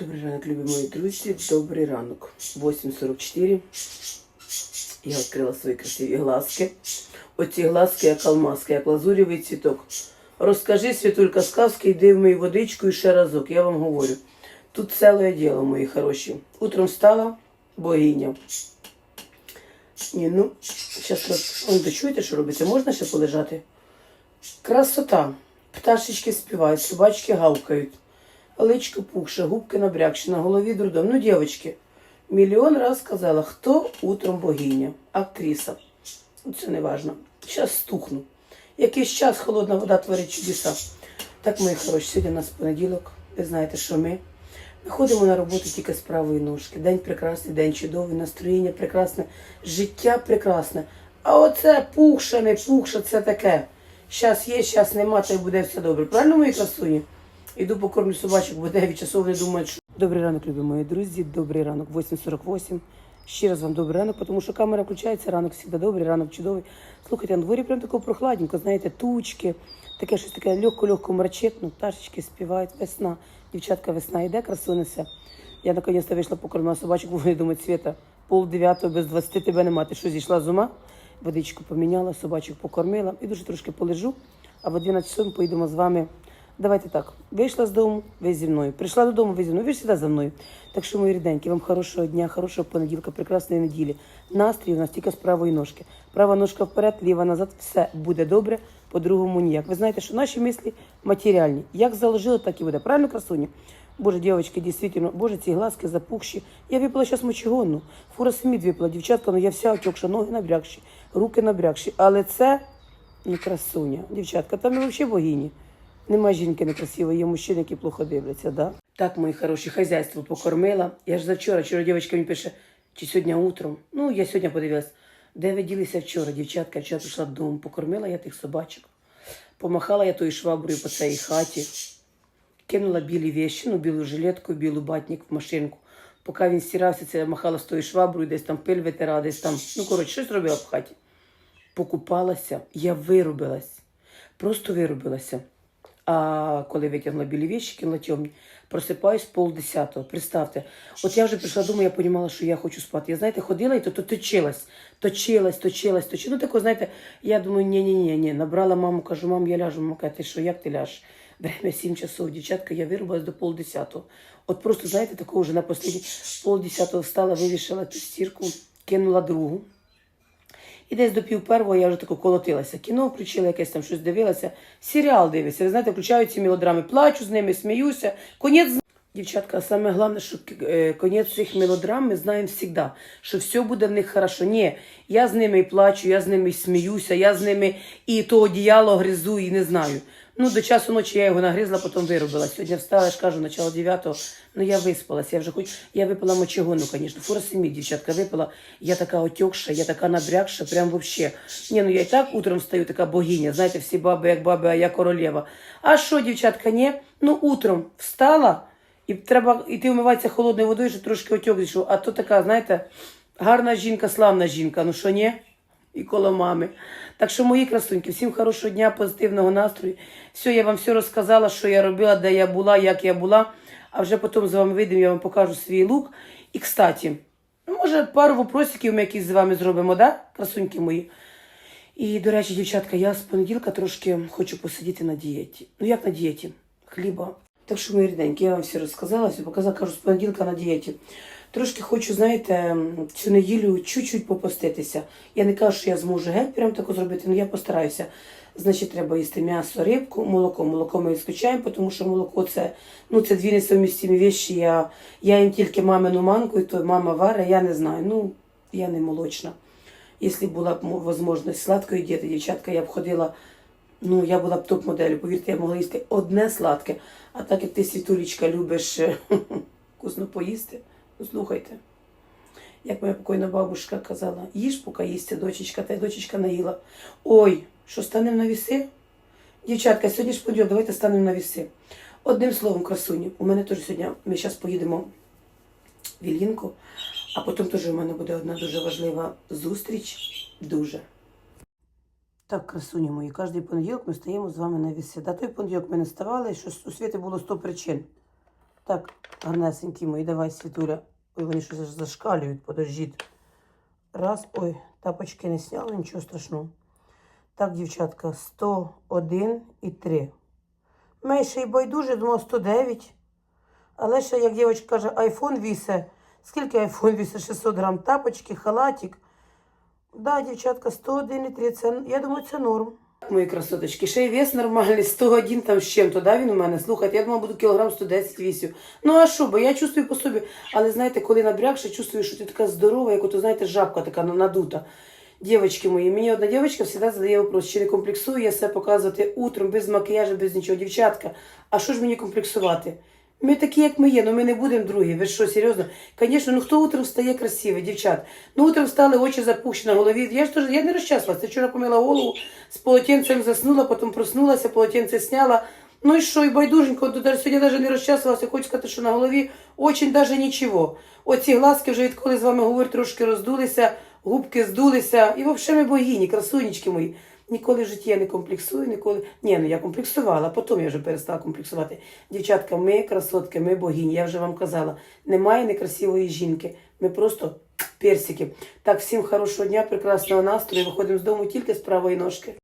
Добрий ранок, любі мої друзі. Добрий ранок. 8.44. Я відкрила свої красиві глазки. Оці глазки, як алмазки, як лазурєвий цвіток. Розкажи, Світулька, сказки, йди в мою водичку і ще разок, я вам говорю. Тут ціле діло, мої хороші. Утром встала богиня. Ні, ну, зараз ви дочуєте, що робиться? Можна ще полежати? Красота. Пташечки співають, собачки гавкають. Личко пухше, губки набрякші, на голові дурдом. Ну, дівчатки, мільйон раз сказала, хто утром богиня, актриса. Це не важно. Зараз стухну. Якийсь час холодна вода творить чудеса. Так, мої хороші, сьогодні у нас понеділок. Ви знаєте, що ми. Ми ходимо на роботу тільки з правої ножки. День прекрасний, день чудовий, настроєння прекрасне, життя прекрасне. А оце пухше, не пухше, це таке. Щас є, щас нема, та й буде все добре. Правильно, мої красуні? Іду покормлю собачок, бо 9 часов не думають, що. Добрий ранок, любі мої друзі. Добрий ранок, 8.48. Ще раз вам добрий ранок, тому що камера включається, ранок завжди добрий, ранок чудовий. Слухайте, на дворі прям тако прохладненько, знаєте, тучки, таке щось таке легко-легко мрачетно, пташечки співають, весна. Дівчатка, весна йде, красу несе. Я наконец-то вийшла покормила собачок, вони думають, Света, пол дев'ятого без 20 тебе нема. Ти що зійшла з ума? Водичку поміняла, собачок покормила і дуже трошки полежу, а в 12 часов поїдемо з вами. Давайте так. Вийшла з дому, ви зі мною. Прийшла додому, ви зі мною. Ви ж завжди за мною. Так що, мої ріденькі, вам хорошого дня, хорошого понеділка, прекрасної неділі. Настрій у нас тільки з правої ножки. Права ножка вперед, ліва назад, все буде добре, по-другому ніяк. Ви знаєте, що наші мислі матеріальні. Як заложили, так і буде. Правильно, красуні? Боже, дівчатки, дійсно, боже, ці глазки запухші. Я випила зараз мочегонну. Фура самі випила, дівчатка, ну я вся отекша, ноги набрякші, руки набрякші. Але це не красуня. Дівчатка, там і взагалі богині. Нема жінки некрасивої, є мужчини, які плохо дивляться, да? Так, мої хороші, хазяйство покормила. Я ж завчора, вчора дівчинка мені пише, чи сьогодні утром. Ну, я сьогодні подивилась, де ви ділися вчора, дівчатка, вчора прийшла додому, покормила я тих собачок. Помахала я тою шваброю по цій хаті, кинула білі вещі, ну, білу жилетку, білу батник в машинку. Поки він стирався, це я махала з тою шваброю, десь там пиль витирала, десь там, ну, коротше, щось робила в хаті. Покупалася, я виробилась. Просто виробилася. А коли витягнула білі вещі, кинула темні, просипаюсь полдесятого. Представте, от я вже прийшла додому, я розуміла, що я хочу спати. Я знаєте, ходила і то, то точилась, точилась, точилась, точилась. Ну тако, знаєте, я думаю, ні, ні, ні, ні. Набрала маму, кажу, мам, я ляжу. Мама каже, ти що, як ти ляжеш? Время 7 часов, дівчатка, я вирубалась до полдесятого. От просто, знаєте, такого вже на послідні полдесятого встала, вивішала ту стірку, кинула другу. І десь до пів первого я вже тако колотилася. Кіно включила, якесь там щось дивилася. Серіал дивиться. Ви знаєте, включають ці мелодрами, плачу з ними, сміюся. Конець Дівчатка, саме головне, що е, конець цих мелодрам ми знаємо завжди, що все буде в них хорошо. Ні, я з ними і плачу, я з ними і сміюся, я з ними і то одіяло гризу, і не знаю. Ну, до часу ночі я його нагризла, потім виробила. Сьогодні встала, я ж кажу, начало 9-го, ну я виспалася, я вже хоч, я випила мочегону, звісно, фуросемі, дівчатка, випила, я така отекша, я така набрякша, прям вообще. Ні, ну я і так утром встаю, така богиня, знаєте, всі баби як баби, а я королева. А що, дівчатка, ні? Ну, утром встала, і треба йти вмиватися холодною водою, щоб трошки отек зійшов. А то така, знаєте, гарна жінка, славна жінка. Ну що ні? І коло мами. Так що, мої красуньки, всім хорошого дня, позитивного настрою. Все, я вам все розказала, що я робила, де я була, як я була. А вже потім з вами вийдемо, я вам покажу свій лук. І, кстати, ну, може, пару вопросиків ми якісь з вами зробимо, да, красуньки мої? І, до речі, дівчатка, я з понеділка трошки хочу посидіти на дієті. Ну, як на дієті? Хліба. Так що, мої рідненькі, я вам все розказала, все показала, кажу, з понеділка на дієті. Трошки хочу, знаєте, цю неділю чуть-чуть попоститися. Я не кажу, що я зможу геть прям таку зробити, але я постараюся. Значить, треба їсти м'ясо, рибку, молоко. Молоко ми відключаємо, тому що молоко це, ну, це дві несовмістимі вещі. Я, я їм тільки мамину манку, і то мама варить, я не знаю. Ну, я не молочна. Якщо була б можливість сладкої дієти, дівчатка, я б ходила, ну, я була б топ-моделлю. Повірте, я могла їсти одне сладке. А так як ти, Світулечка, любиш вкусно поїсти, ну слухайте. Як моя покойна бабушка казала, їж, поки їсться, дочечка, та й дочечка наїла. Ой, що станемо на віси? Дівчатка, сьогодні ж поділ, давайте станемо на віси. Одним словом, красуні, у мене теж сьогодні, ми зараз поїдемо в Іллінку, а потім теж у мене буде одна дуже важлива зустріч. Дуже. Так, красуні мої, кожен понеділок ми стаємо з вами на віси. Той понеділок ми не ставали, що у світі було 100 причин. Так, гарнесенькі мої, давай, світуля. Ой, вони щось зашкалюють, подождіть. Раз, ой, тапочки не сняли, нічого страшного. Так, дівчатка, 101 і 3. Менше й байдуже, думав 109. Але ще, як дівчинка каже, айфон вісе. Скільки айфон вісе? 600 грам тапочки, халатик. Да, дівчатка, 101 і 3. Це, я думаю, це норм. Мої красоточки, ще й вес нормальний, 101 там з чим-то, да, він у мене. Слухайте, я думала, буду кілограм 110 вісів. Ну а що, бо я чувствую по собі. Але знаєте, коли набрякше, чувствую, що ти така здорова, як ото, знаєте, жабка така надута. Дівчатки мої, мені одна дівчинка завжди задає вопрос, чи не комплексую я себе показувати утром, без макіяжу, без нічого. Дівчатка, а що ж мені комплексувати? Ми такі, як ми є, ну ми не будемо другі. Ви що, серйозно? Звісно, ну хто утром встає красивий, дівчат? Ну утром встали, очі запущені на голові. Я ж теж я не розчаслася. Вчора помила голову, з полотенцем заснула, потім проснулася, полотенце сняла. Ну і що, і байдуженько, сьогодні навіть не розчасувалася, хочу сказати, що на голові очень даже нічого. Оці глазки вже відколи з вами говорю, трошки роздулися, губки здулися. І взагалі ми богині, красунечки мої. Ніколи в житті я не комплексую, ніколи. Ні, ну я комплексувала, потім я вже перестала комплексувати. Дівчатка, ми красотки, ми богині. Я вже вам казала, немає некрасивої жінки. Ми просто персики. Так, всім хорошого дня, прекрасного настрою. Виходимо з дому тільки з правої ножки.